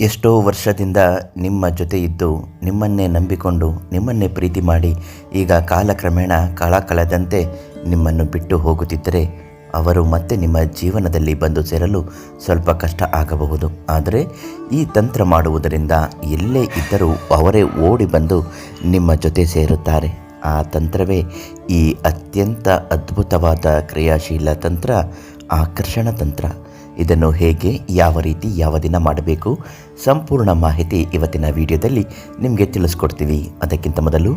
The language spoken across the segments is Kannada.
ಎಷ್ಟೋ ವರ್ಷದಿಂದ ನಿಮ್ಮ ಜೊತೆ ಇದ್ದು ನಿಮ್ಮನ್ನೇ ನಂಬಿಕೊಂಡು ನಿಮ್ಮನ್ನೇ ಪ್ರೀತಿ ಮಾಡಿ ಈಗ ಕಾಲಕ್ರಮೇಣ ಕಾಲ ಕಳೆದಂತೆ ನಿಮ್ಮನ್ನು ಬಿಟ್ಟು ಹೋಗುತ್ತಿದ್ದರೆ ಅವರು ಮತ್ತೆ ನಿಮ್ಮ ಜೀವನದಲ್ಲಿ ಬಂದು ಸೇರಲು ಸ್ವಲ್ಪ ಕಷ್ಟ ಆಗಬಹುದು. ಆದರೆ ಈ ತಂತ್ರ ಮಾಡುವುದರಿಂದ ಎಲ್ಲೇ ಇದ್ದರೂ ಅವರೇ ಓಡಿ ಬಂದು ನಿಮ್ಮ ಜೊತೆ ಸೇರುತ್ತಾರೆ. ಆ ತಂತ್ರವೇ ಈ ಅತ್ಯಂತ ಅದ್ಭುತವಾದ ಕ್ರಿಯಾಶೀಲ ತಂತ್ರ, ಆಕರ್ಷಣ ತಂತ್ರ. ಇದನ್ನು ಹೇಗೆ ಯಾವ ರೀತಿ ಯಾವ ದಿನ ಮಾಡಬೇಕು ಸಂಪೂರ್ಣ ಮಾಹಿತಿ ಇವತ್ತಿನ ವಿಡಿಯೋದಲ್ಲಿ ನಿಮಗೆ ತಿಳಿಸ್ಕೊಡ್ತೀವಿ. ಅದಕ್ಕಿಂತ ಮೊದಲು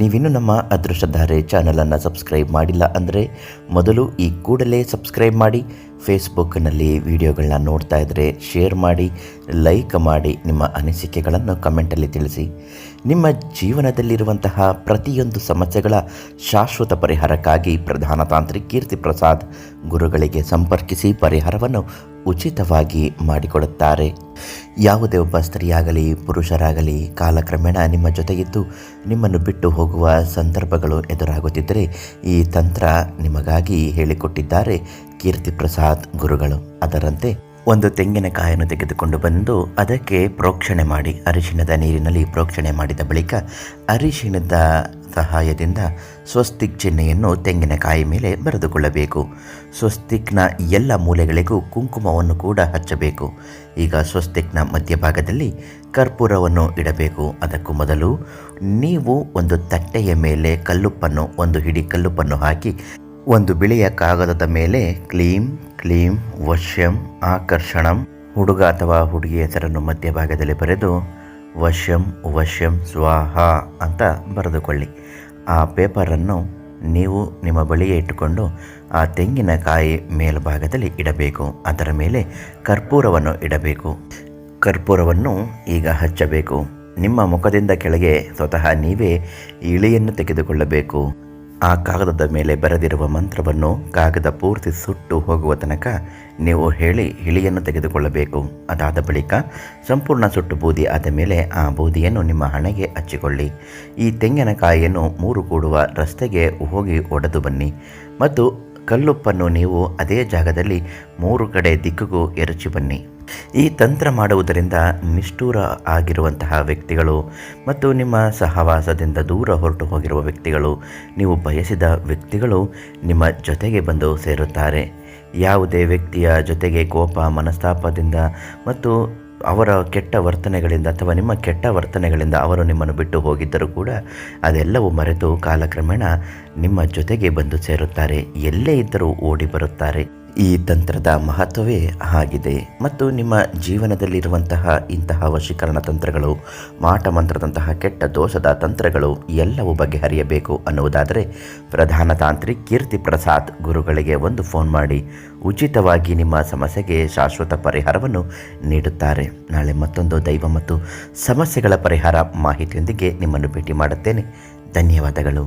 ನೀವಿನ್ನೂ ನಮ್ಮ ಅದೃಷ್ಟಧಾರೆ ಚಾನಲನ್ನು ಸಬ್ಸ್ಕ್ರೈಬ್ ಮಾಡಿಲ್ಲ ಅಂದರೆ ಮೊದಲು ಈ ಕೂಡಲೇ ಸಬ್ಸ್ಕ್ರೈಬ್ ಮಾಡಿ, ಫೇಸ್ಬುಕ್ನಲ್ಲಿ ವಿಡಿಯೋಗಳನ್ನ ನೋಡ್ತಾ ಇದ್ದರೆ ಶೇರ್ ಮಾಡಿ, ಲೈಕ್ ಮಾಡಿ, ನಿಮ್ಮ ಅನಿಸಿಕೆಗಳನ್ನು ಕಮೆಂಟಲ್ಲಿ ತಿಳಿಸಿ. ನಿಮ್ಮ ಜೀವನದಲ್ಲಿರುವಂತಹ ಪ್ರತಿಯೊಂದು ಸಮಸ್ಯೆಗಳ ಶಾಶ್ವತ ಪರಿಹಾರಕ್ಕಾಗಿ ಪ್ರಧಾನ ತಾಂತ್ರಿಕ್ ಕೀರ್ತಿ ಪ್ರಸಾದ್ ಗುರುಗಳಿಗೆ ಸಂಪರ್ಕಿಸಿ ಪರಿಹಾರವನ್ನು ಉಚಿತವಾಗಿ ಮಾಡಿಕೊಡುತ್ತಾರೆ. ಯಾವುದೇ ಒಬ್ಬ ಸ್ತ್ರೀಯಾಗಲಿ, ಪುರುಷರಾಗಲಿ, ಕಾಲಕ್ರಮೇಣ ನಿಮ್ಮ ಜೊತೆಗಿದ್ದು ನಿಮ್ಮನ್ನು ಬಿಟ್ಟು ಹೋಗುವ ಸಂದರ್ಭಗಳು ಎದುರಾಗುತ್ತಿದ್ದರೆ ಈ ತಂತ್ರ ನಿಮಗಾಗಿ ಹೇಳಿಕೊಟ್ಟಿದ್ದಾರೆ ಕೀರ್ತಿ ಪ್ರಸಾದ್ ಗುರುಗಳು. ಅದರಂತೆ ಒಂದು ತೆಂಗಿನಕಾಯನ್ನು ತೆಗೆದುಕೊಂಡು ಬಂದು ಅದಕ್ಕೆ ಪ್ರೋಕ್ಷಣೆ ಮಾಡಿ, ಅರಿಶಿಣದ ನೀರಿನಲ್ಲಿ ಪ್ರೋಕ್ಷಣೆ ಮಾಡಿದ ಬಳಿಕ ಅರಿಶಿಣದ ಸಹಾಯದಿಂದ ಸ್ವಸ್ತಿಕ್ ಚಿಹ್ನೆಯನ್ನು ತೆಂಗಿನಕಾಯಿ ಮೇಲೆ ಬರೆದುಕೊಳ್ಳಬೇಕು. ಸ್ವಸ್ತಿಕ್ನ ಎಲ್ಲ ಮೂಲೆಗಳಿಗೂ ಕುಂಕುಮವನ್ನು ಕೂಡ ಹಚ್ಚಬೇಕು. ಈಗ ಸ್ವಸ್ತಿಕ್ನ ಮಧ್ಯಭಾಗದಲ್ಲಿ ಕರ್ಪೂರವನ್ನು ಇಡಬೇಕು. ಅದಕ್ಕೂ ಮೊದಲು ನೀವು ಒಂದು ತಟ್ಟೆಯ ಮೇಲೆ ಕಲ್ಲುಪ್ಪನ್ನು, ಒಂದು ಹಿಡಿ ಕಲ್ಲುಪ್ಪನ್ನು ಹಾಕಿ, ಒಂದು ಬಿಳಿಯ ಕಾಗದದ ಮೇಲೆ ಕ್ಲೀಂ ಕ್ಲೀಂ ವಶ್ಯಂ, ಆಕರ್ಷಣಂ, ಹುಡುಗ ಅಥವಾ ಹುಡುಗಿ ಹೆಸರನ್ನು ಮಧ್ಯಭಾಗದಲ್ಲಿ ಬರೆದು ವಶ್ಯಂ ವಶ್ಯಂ, ಸ್ವಾಹ ಅಂತ ಬರೆದುಕೊಳ್ಳಿ. ಆ ಪೇಪರನ್ನು ನೀವು ನಿಮ್ಮ ಬಳಿಯೇ ಇಟ್ಟುಕೊಂಡು ಆ ತೆಂಗಿನಕಾಯಿ ಮೇಲ್ಭಾಗದಲ್ಲಿ ಇಡಬೇಕು. ಅದರ ಮೇಲೆ ಕರ್ಪೂರವನ್ನು ಇಡಬೇಕು. ಕರ್ಪೂರವನ್ನು ಈಗ ಹಚ್ಚಬೇಕು. ನಿಮ್ಮ ಮುಖದಿಂದ ಕೆಳಗೆ ಸ್ವತಃ ನೀವೇ ಇಳಿಯನ್ನು ತೆಗೆದುಕೊಳ್ಳಬೇಕು. ಆ ಕಾಗದದ ಮೇಲೆ ಬರೆದಿರುವ ಮಂತ್ರವನ್ನು ಕಾಗದ ಪೂರ್ತಿ ಸುಟ್ಟು ಹೋಗುವ ತನಕ ನೀವು ಹೇಳಿ ಹಿಳಿಯನ್ನು ತೆಗೆದುಕೊಳ್ಳಬೇಕು. ಅದಾದ ಬಳಿಕ ಸಂಪೂರ್ಣ ಸುಟ್ಟು ಬೂದಿ ಆದ ಮೇಲೆ ಆ ಬೂದಿಯನ್ನು ನಿಮ್ಮ ಹಣೆಗೆ ಹಚ್ಚಿಕೊಳ್ಳಿ. ಈ ತೆಂಗಿನಕಾಯಿಯನ್ನು ಮೂರು ಕೂಡುವ ರಸ್ತೆಗೆ ಹೋಗಿ ಒಡೆದು ಬನ್ನಿ. ಮತ್ತು ಕಲ್ಲುಪ್ಪನ್ನು ನೀವು ಅದೇ ಜಾಗದಲ್ಲಿ ಮೂರು ಕಡೆ ದಿಕ್ಕಿಗೂ ಎರಚಿ ಬನ್ನಿ. ಈ ತಂತ್ರ ಮಾಡುವುದರಿಂದ ನಿಷ್ಠೂರ ಆಗಿರುವಂತಹ ವ್ಯಕ್ತಿಗಳು ಮತ್ತು ನಿಮ್ಮ ಸಹವಾಸದಿಂದ ದೂರ ಹೊರಟು ಹೋಗಿರುವ ವ್ಯಕ್ತಿಗಳು, ನೀವು ಬಯಸಿದ ವ್ಯಕ್ತಿಗಳು ನಿಮ್ಮ ಜೊತೆಗೆ ಬಂದು ಸೇರುತ್ತಾರೆ. ಯಾವುದೇ ವ್ಯಕ್ತಿಯ ಜೊತೆಗೆ ಕೋಪ, ಮನಸ್ತಾಪದಿಂದ ಮತ್ತು ಅವರ ಕೆಟ್ಟ ವರ್ತನೆಗಳಿಂದ ಅಥವಾ ನಿಮ್ಮ ಕೆಟ್ಟ ವರ್ತನೆಗಳಿಂದ ಅವರು ನಿಮ್ಮನ್ನು ಬಿಟ್ಟು ಹೋಗಿದ್ದರೂ ಕೂಡ ಅದೆಲ್ಲವೂ ಮರೆತು ಕಾಲಕ್ರಮೇಣ ನಿಮ್ಮ ಜೊತೆಗೆ ಬಂದು ಸೇರುತ್ತಾರೆ. ಎಲ್ಲೇ ಇದ್ದರೂ ಓಡಿ ಬರುತ್ತಾರೆ. ಈ ತಂತ್ರದ ಮಹತ್ವವೇ ಆಗಿದೆ ಮತ್ತು ನಿಮ್ಮ ಜೀವನದಲ್ಲಿರುವಂತಹ ಇಂತಹ ವಶೀಕರಣ ತಂತ್ರಗಳು, ಮಾಟ ಮಂತ್ರದಂತಹ ಕೆಟ್ಟ ದೋಷದ ತಂತ್ರಗಳು ಎಲ್ಲವೂ ಬಗೆಹರಿಯಬೇಕು ಅನ್ನುವುದಾದರೆ ಪ್ರಧಾನ ತಾಂತ್ರಿಕ್ ಕೀರ್ತಿ ಪ್ರಸಾದ್ ಗುರುಗಳಿಗೆ ಒಂದು ಫೋನ್ ಮಾಡಿ ಉಚಿತವಾಗಿ ನಿಮ್ಮ ಸಮಸ್ಯೆಗೆ ಶಾಶ್ವತ ಪರಿಹಾರವನ್ನು ನೀಡುತ್ತಾರೆ. ನಾಳೆ ಮತ್ತೊಂದು ದೈವ ಮತ್ತು ಸಮಸ್ಯೆಗಳ ಪರಿಹಾರ ಮಾಹಿತಿಯೊಂದಿಗೆ ನಿಮ್ಮನ್ನು ಭೇಟಿ ಮಾಡುತ್ತೇನೆ. ಧನ್ಯವಾದಗಳು.